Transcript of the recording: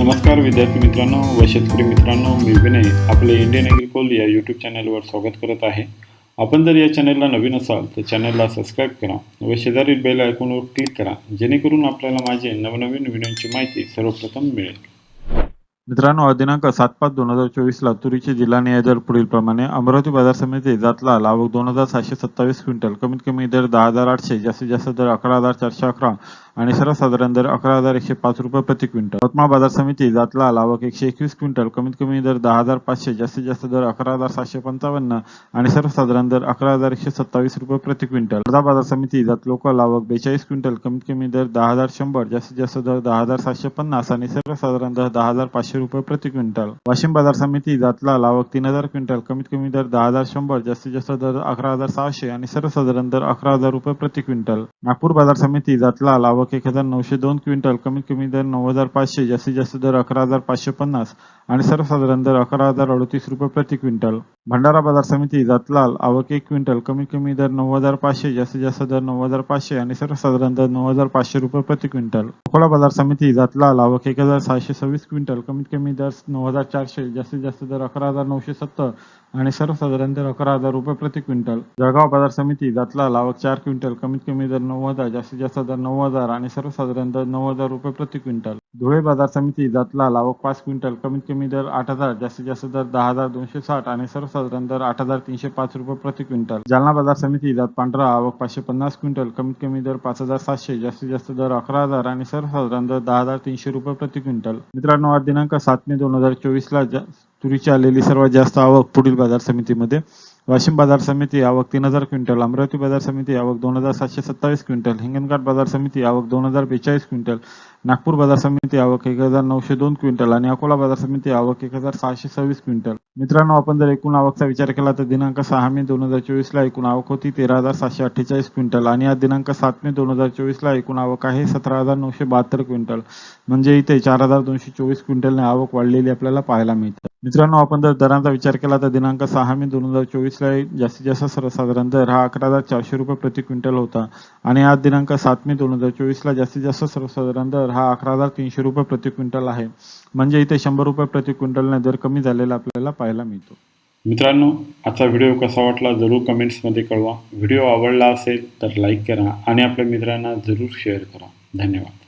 नमस्कार विद्यार्थी मित्रांनो व शेतकरी मित्रांनो मी विनय आपले इंडियन ॲग्रिकोल या यूट्यूब चॅनलवर स्वागत करत आहे. आपण जर या चॅनलला नवीन असाल तर चॅनलला सबस्क्राईब करा व शेजारील बेल आयकॉनवर क्लिक करा जेणेकरून आपल्याला माझे नवनवीन व्हिडिओची माहिती सर्वप्रथम मिळेल. मित्रांनो दिनांक सात पाच दोन हजार चोवीसला तुरीचे जिल्हा न्याय दर पुढील प्रमाणे अमरावती बाजार समिती जातला लावक दोन हजार सहाशे सत्तावीस क्विंटल कमीत कमी दर दहा हजार आठशे जास्तीत जास्त दर अकरा हजार चारशे अकरा आणि सर्वसाधारण दर अकरा हजार एकशे पाच रुपये प्रति क्विंटल. यवतमाळ बाजार समिती जातला लावक एकशे एकवीस क्विंटल कमीत कमी दर दहा हजार पाचशे जास्तीत जास्त दर अकरा हजार सातशे पंचावन्न आणि सर्वसाधारण दर अकरा हजार एकशे सत्तावीस रुपये प्रति क्विंटल. वर्धा बाजार समिती जात लोक लावक बेचाळीस क्विंटल कमीत कमी दर दहा हजार शंभर जास्तीत जास्त दर दहा हजार सातशे पन्नास आणि सर्वसाधारण दर दहा हजार पाचशे रुपये प्रति क्विंटल. वाशिम बाजार समिती जातला लावक तीन हजार क्विंटल कमीत कमी दर दहा हजार शंभर जास्तीत जास्त दर अकरा हजार सहाशे आणि सर्वसाधारण दर अकरा हजार रुपये प्रति क्विंटल. नागपूर बाजार समिती जातला आवक एक हजार नऊशे दोन क्विंटल कमीत कमी दर नऊ हजार पाचशे जास्तीत जास्त दर अकरा हजार पाचशे पन्नास आणि सर्वसाधारण दर अकरा हजार अडतीस रुपये प्रति क्विंटल. भंडारा बाजार समिती जातलाल आवक एक क्विंटल कमीत कमी दर नऊ हजार पाचशे जास्तीत जास्त दर नऊ हजार पाचशे आणि सर्वसाधारण दर नऊ हजार पाचशे रुपये प्रति क्विंटल. अकोला बाजार समिती जातलाल आवक एक हजार सहाशे सव्वीस क्विंटल कमीत कमी दर नऊ हजार चारशे जास्तीत जास्त दर अकरा हजार नऊशे सत्तर आणि सर्वसाधारण दर अकरा हजार रुपये प्रति क्विंटल. जळगाव बाजार समिती जातलाल आवक चार क्विंटल कमीत कमी दर नऊ हजार जास्तीत जास्त दर नऊ हजार आणि सर्वसाधारण दर नऊ हजार रुपये प्रति क्विंटल. धुळे बाजार समिती जातला लावक पाच क्विंटल कमीत कमी दर आठ हजार जास्तीत जास्त दर दहा हजार दोनशे साठ आणि सर्वसाधारण दर आठ हजार तीनशे पाच रुपये प्रति क्विंटल. जालना बाजार समिती जात पांढरा आवक पाचशे पन्नास क्विंटल कमीत कमी दर पाच हजार सातशे जास्तीत जास्त दर अकरा हजार आणि सर्वसाधारण दर दहा हजार तीनशे रुपये प्रति क्विंटल. मित्रांनो आज दिनांक सात मे दोन हजार चोवीसला तुरीची आलेली सर्वात जास्त आवक पुढील बाजार समितीमध्ये वाशिम बाजार समिती आवक तीन हजार क्विंटल अमरावती बाजार समिती आवक दोन हजार सातशे सत्तावीस क्विंटल हिंगणघाट बाजार समिती आवक दोन हजार बेचाळीस क्विंटल नागपूर बाजार समिती आवक एक हजार नऊशे दोन क्विंटल आणि अकोला बाजार समिती आवक एक हजार सहाशे सव्वीस क्विंटल. मित्रांनो आपण जर एकूण आवकचा विचार केला तर दिनांक सहा मे दोन हजार चोवीसला एकूण आवक होती तेरा हजार सातशे अठ्ठेचाळीस क्विंटल आणि आज दिनांक सात मे दोन हजार चोवीसला एकूण आवक आहे सतरा हजार नऊशे बहात्तर क्विंटल. म्हणजे इथे चार हजार दोनशे चोवीस क्विंटलने आवक वाढलेली आपल्याला पाहायला मिळते. मित्रांनो आपण जर दरांचा विचार केला तर दिनांक सहा मे दोन हजार चोवीसला जास्तीत जास्त सर्वसाधारण दर हा अकरा हजार चारशे रुपये प्रति क्विंटल होता. आणि आज दिनांक सात मे दोन हजार चोवीसला जास्तीत जास्त सर्वसाधारण दर हा अकरा हजार तीनशे रुपये प्रति क्विंटल आहे. म्हणजे इथे शंभर रुपये प्रति क्विंटलने दर कमी झालेला आपल्याला पाहायला मिळतो. मित्रांनो आजचा व्हिडिओ कसा वाटला जरूर कमेंट्समध्ये कळवा. व्हिडिओ आवडला असेल तर लाईक करा आणि आपल्या मित्रांना जरूर शेअर करा. धन्यवाद.